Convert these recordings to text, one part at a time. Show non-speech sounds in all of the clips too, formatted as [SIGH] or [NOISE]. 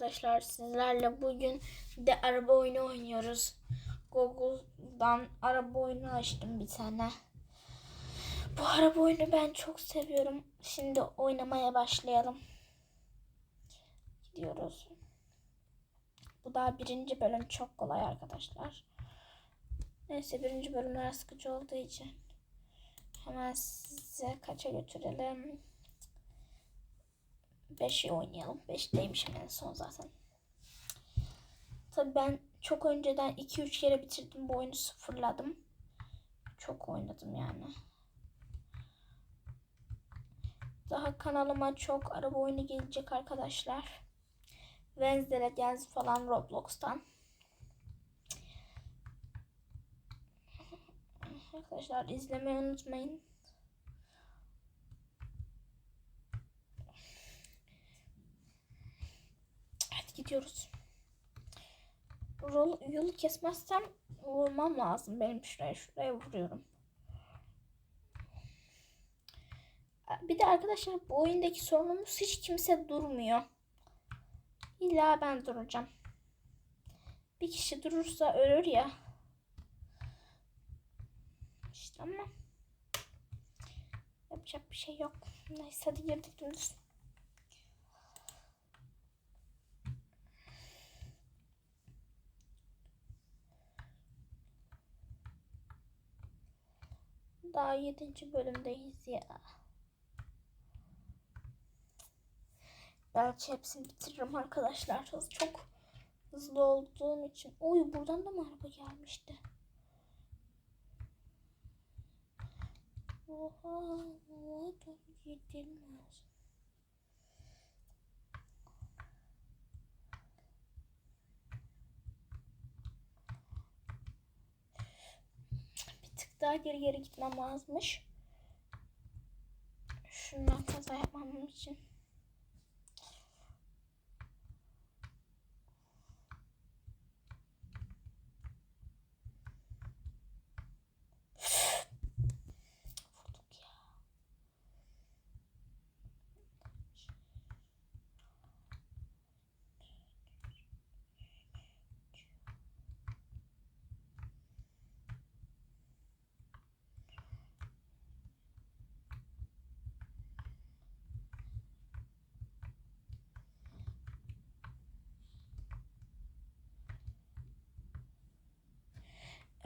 arkadaşlar sizlerle bugün de araba oyunu oynuyoruz. Google'dan araba oyunu açtım bir tane. Bu araba oyunu ben çok seviyorum. Şimdi oynamaya başlayalım. Gidiyoruz. Bu daha birinci bölüm çok kolay arkadaşlar. Neyse birinci bölümler sıkıcı olduğu için hemen size kaça götürelim. 5'i oynayalım. 5'teymişim en son zaten. Tabii ben çok önceden 2-3 kere bitirdim bu oyunu sıfırladım. Çok oynadım yani. Daha kanalıma çok araba oyunu gelecek arkadaşlar. Wednesday Legends falan Roblox'tan. Arkadaşlar izlemeyi unutmayın. Hadi gidiyoruz. Rol, yolu kesmezsem vurmam lazım benim şuraya şuraya vuruyorum. Bir de arkadaşlar bu oyundaki sorunumuz hiç kimse durmuyor. İlla ben duracağım. Bir kişi durursa ölür ya. İşte ama yapacak bir şey yok. Neyse hadi girdik dümdüz. Daha yedinci bölümdeyiz ya. Belki hepsini bitiririm arkadaşlar. Çok hızlı olduğum için. Oy buradan da mı araba gelmişti? Oha, oha gidilmez. Bir tık daha geri geri gitmem lazımmış. Şundan kaza yapmam için.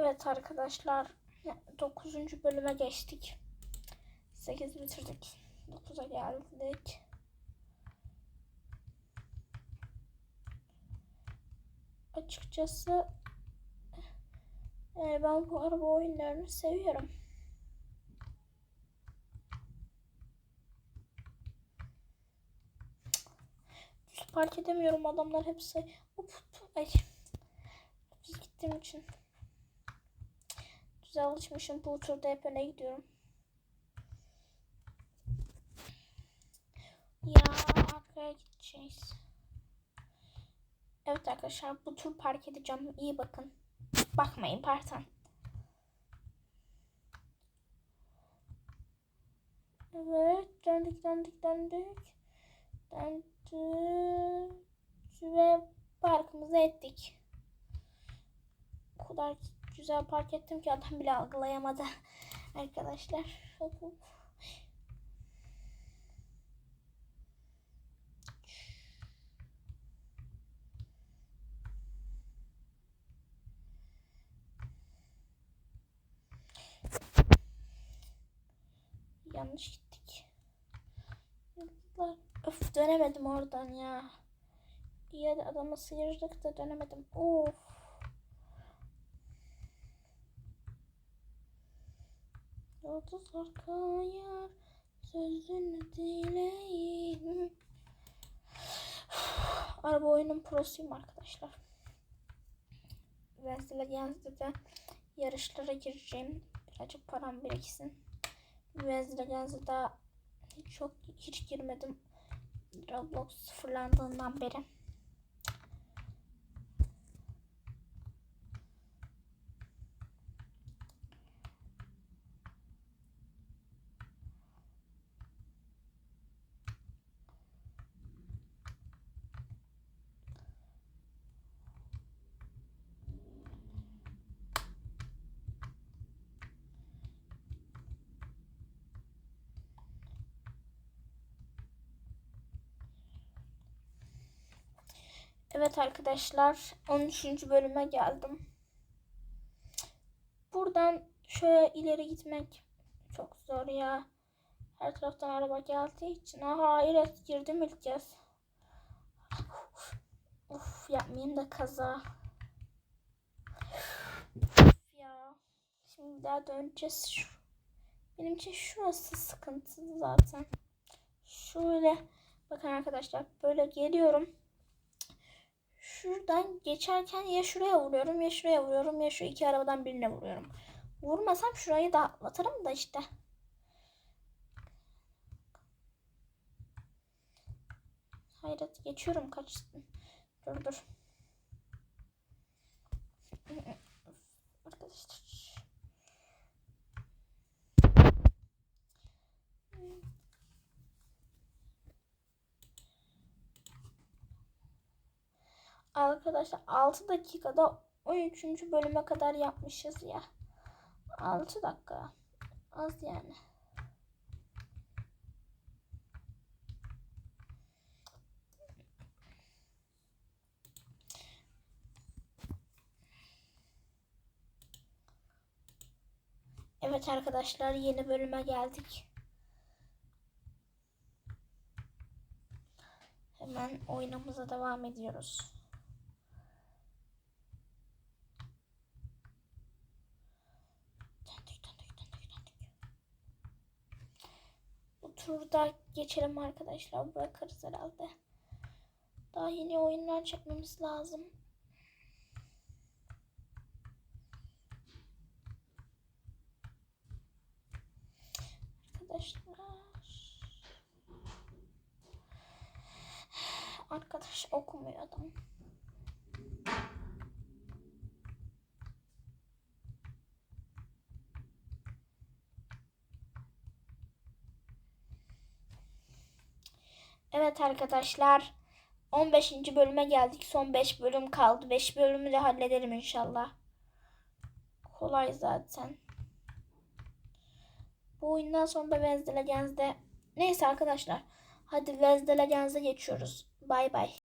Evet arkadaşlar 9. bölüme geçtik. 8 bitirdik. 9'a geldik. Açıkçası e, ben bu araba oyunlarını seviyorum. Düz park edemiyorum adamlar hepsi. Hop, hop, ay. Düz gittiğim için. Düze alışmışım. Bu turda hep öne gidiyorum. Ya arkaya gideceğiz. Evet arkadaşlar bu tur park edeceğim. İyi bakın. Bakmayın pardon. Evet döndük döndük döndük. Döndük. Ve parkımızı ettik. O kadar güzel park ettim ki adam bile algılayamadı. [LAUGHS] Arkadaşlar. Yanlış gittik. Öf dönemedim oradan ya. İyi hadi adamı sıyırdık da dönemedim. Of. Yıldızlar kayar sözünü dileyin. [SIGHS] Araba oyunun prosuyum arkadaşlar. Vesile Genz'de yarışlara gireceğim. Birazcık param biriksin. Vesile Genz'de daha çok hiç girmedim. Roblox sıfırlandığından beri. Evet arkadaşlar 13. bölüme geldim. Buradan şöyle ileri gitmek çok zor ya. Her taraftan araba geldiği için. Aha hayret girdim ilk kez. Uf yapmayayım da kaza. Uf ya. Şimdi daha döneceğiz. Şu. Benim için şurası sıkıntılı zaten. Şöyle bakın arkadaşlar böyle geliyorum. Şuradan geçerken ya şuraya vuruyorum ya şuraya vuruyorum ya şu iki arabadan birine vuruyorum. Vurmasam şurayı da atlatırım da işte. Hayret geçiyorum kaç. Dur dur. Arkadaşlar. Arkadaşlar 6 dakikada 13. bölüme kadar yapmışız ya. 6 dakika. Az yani. Evet arkadaşlar yeni bölüme geldik. Hemen oyunumuza devam ediyoruz. Döndük, döndük, döndük, döndük. Turda geçelim arkadaşlar. Bırakırız herhalde. Daha yeni oyunlar çekmemiz lazım. Arkadaşlar. Arkadaş okumuyor adam. Evet arkadaşlar. 15. bölüme geldik. Son 5 bölüm kaldı. 5 bölümü de hallederim inşallah. Kolay zaten. Bu oyundan sonra da Wednesday Legends'de neyse arkadaşlar. Hadi Wednesday Legends'e geçiyoruz. Bay bay.